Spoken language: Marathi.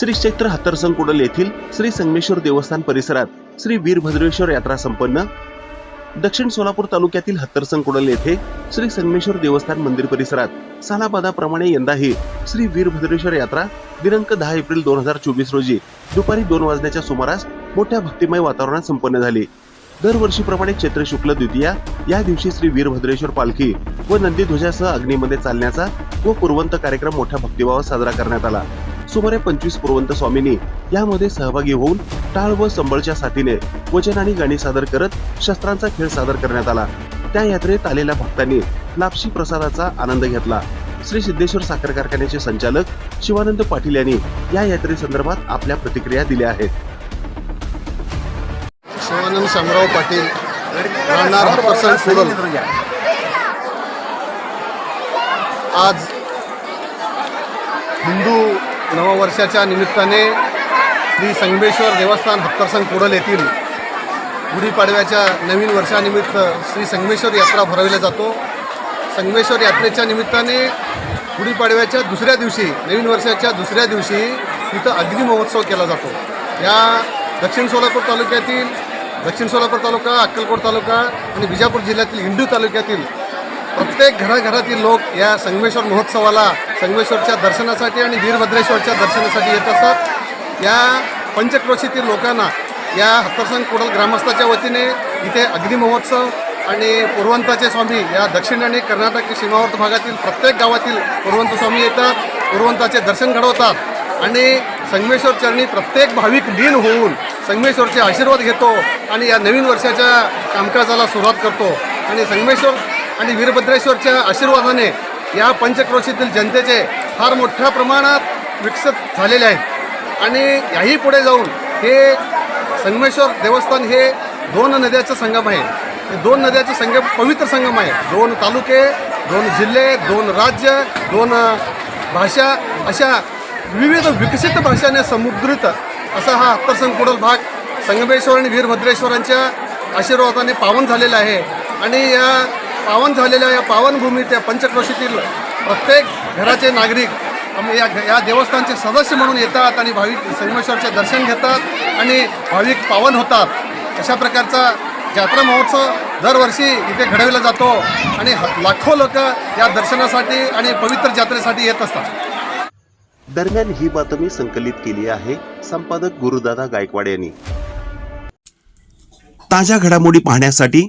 श्री क्षेत्र हत्तरसंग कुडल येथील श्री संगमेश्वर देवस्थान परिसरात श्री वीरभद्रेश्वर यात्रा संपन्न. दक्षिण सोलापूर तालुक्यातील हत्तरसंग कुडल येथे श्री संगमेश्वर देवस्थान मंदिर परिसरात सालाबादाप्रमाणे यंदाही श्री वीरभद्रेश्वर यात्रा दिनांक दहा एप्रिल दोन हजार चोवीस रोजी दुपारी दोन वाजण्याच्या सुमारास मोठ्या भक्तिमय वातावरणात संपन्न झाली. दरवर्षीप्रमाणे चैत्र शुक्ल द्वितीया या दिवशी श्री वीरभद्रेश्वर पालखी व नंदीध्वजासह अग्नीमध्ये चालण्याचा व पुरवंत कार्यक्रम मोठ्या भक्तिभावात साजरा करण्यात आला. सुमारे पंचवीस पुरवंत स्वामींनी यामध्ये सहभागी होऊन टाळ व संबळच्या साथीने वचन आणि गाणी सादर करत शस्त्रांचा खेळ सादर करण्यात आला. त्या यात्रेत आलेल्या भक्तांनी लापशी प्रसादाचा आनंद घेतला. श्री सिद्धेश्वर साखर कारखान्याचे संचालक शिवानंद पाटील यांनी या यात्रेसंदर्भात आपल्या प्रतिक्रिया दिल्या आहेत. शिवानंद शामराव पाटील आज हिंदू नववर्षाच्या निमित्ताने श्री संगमेश्वर देवस्थान हत्तरसंग कुडल येथील गुढीपाडव्याच्या नवीन वर्षानिमित्त श्री संगमेश्वर यात्रा भरविला जातो. संगमेश्वर यात्रेच्या निमित्ताने गुढीपाडव्याच्या दुसऱ्या दिवशी नवीन वर्षाच्या दुसऱ्या दिवशी तिथं अग्नी महोत्सव केला जातो. या दक्षिण सोलापूर तालुक्यातील दक्षिण सोलापूर तालुका अक्कलकोट तालुका आणि विजापूर जिल्ह्यातील इंदू तालुक्यातील प्रत्येक घराघरातील लोक या संगमेश्वर महोत्सवाला संगमेश्वरच्या दर्शनासाठी आणि वीरभद्रेश्वरच्या दर्शनासाठी येत असतात. या पंचक्रोशीतील लोकांना या हत्तरसंग कुडल ग्रामस्थाच्या वतीने इथे अग्निमहोत्सव आणि पुरवंताचे स्वामी या दक्षिण आणि कर्नाटक सीमावर्त भागातील प्रत्येक गावातील पुरवंत स्वामी येतात पुरवंताचे दर्शन घडवतात आणि संगमेश्वर चरणी प्रत्येक भाविक लीन होऊन संगमेश्वरचे आशीर्वाद घेतो आणि या नवीन वर्षाच्या कामकाजाला सुरुवात करतो. आणि संगमेश्वर आणि वीरभद्रेश्वरच्या आशीर्वादाने या पंचक्रोशीतील जनतेचे फार मोठ्या प्रमाणात विकसित झालेले आहेत. आणि याही पुढे जाऊन हे संगमेश्वर देवस्थान हे दोन नद्याचं संगम आहे. दोन नद्याचं संगम पवित्र संगम आहे. दोन तालुके दोन जिल्हे दोन राज्य दोन भाषा अशा विविध विकसित भाषाने समुद्रित असा हा हत्तरसंकुडल भाग संगमेश्वर आणि वीरभद्रेश्वरांच्या आशीर्वादाने पावन झालेला आहे. आणि या पावन झालेल्या या पावनभूमीत या पंचक्रोशीतील प्रत्येक घराचे नागरिक या या देवस्थानचे सदस्य म्हणून येतात आणि भाविक संगमेश्वरचे दर्शन घेतात आणि भाविक पावन होतात. अशा प्रकारचा यात्रा महोत्सव दरवर्षी इथे घडविला जातो आणि लाखो लोक या दर्शनासाठी आणि पवित्र यात्रेसाठी येत असतात. दरम्यान ही बातमी संकलित केली आहे संपादक गुरुदादा गायकवाड यांनी. ताज्या घडामोडी पाहण्यासाठी